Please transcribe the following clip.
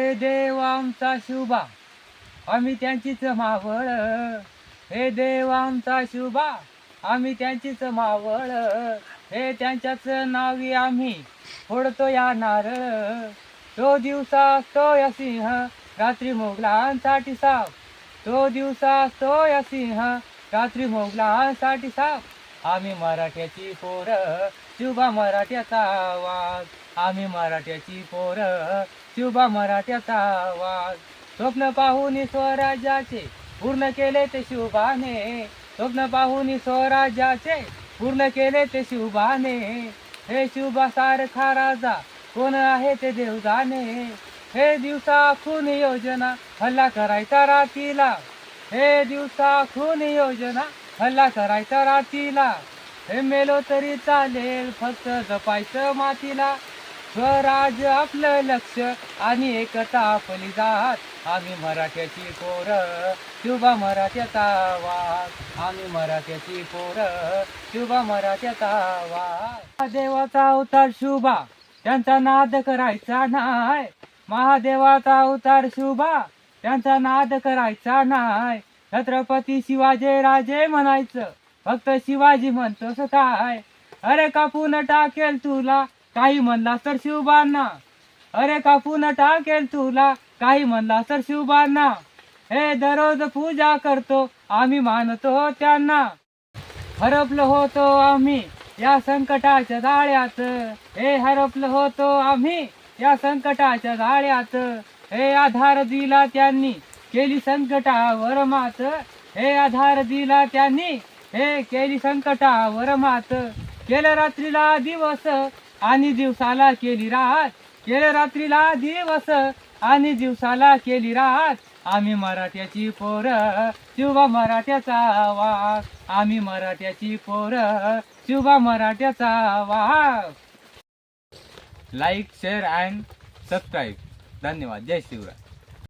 हे देव आमचा शुभा आम्ही त्यांचीच मावळ. हे देव आमचा शुभा आम्ही त्यांचीच मावळ. हे त्यांच्याच नावी आम्ही फोडतो या नारळ तो दिवसा असतो या सिंह रात्री मोगलांसाठी साप. तो दिवसा असतो या सिंह रात्री मोगलांसाठी साप. आम्ही मराठ्याची पोरं शुभा मराठ्याचा आवाज. आम्ही मराठ्याची पोर. शुभा मराठ्याचा आवाज. स्वप्न पाहून स्वराज्याचे पूर्ण केले ते शुभाने. स्वप्न पाहून स्वराज्याचे पूर्ण केले ते शुभाने. हे शुभा सारखा राजा कोण आहे ते देवजाने हे दिवसा खून योजना हल्ला करायचा रातीला. हे दिवसा खून योजना हल्ला करायचा रातीला. हे मेलो तरी चालेल फक्त जपायचं मातीला. स्वराज आपलं लक्ष आणि एकता आपली जात. आम्ही मराठ्याची पोर शुभा मराठ्याचा आवाज आम्ही मराठ्याची पोर शुभा मराठ्याचा आवाज देवाचा अवतार शुभा त्यांचा नाद करायचा नाय महादेवाचा अवतार शुभा त्यांचा नाद करायचा नाय छत्रपती शिवाजी राजे म्हणायचं फक्त शिवाजी म्हणतो काय अरे कापून टाकेल तुला काही म्हणला तर शिवबांना अरे कापून टाकेल तुला काही म्हणला तर शिवबांना हे दररोज पूजा करतो आम्ही मानतो त्यांना. हरपलो होतो आम्ही या संकटाच्या जाळ्यात. हे हरपलो होतो आम्ही या संकटाच्या जाळ्यात. हे आधार दिला त्यांनी केली संकटावर मात. हे आधार दिला त्यांनी हे केली संकटावर मात. केलं रात्रीला दिवस आणि दिवसाला केली रात. केलं रात्रीला दिवस आणि दिवसाला केली रात. आम्ही मराठ्याची पोर शिवा मराठ्याचा आवाज आम्ही मराठ्याची पोर शिवा मराठ्याचा आवाज लाईक शेअर अँड सबस्क्राईब धन्यवाद. जय शिवराय.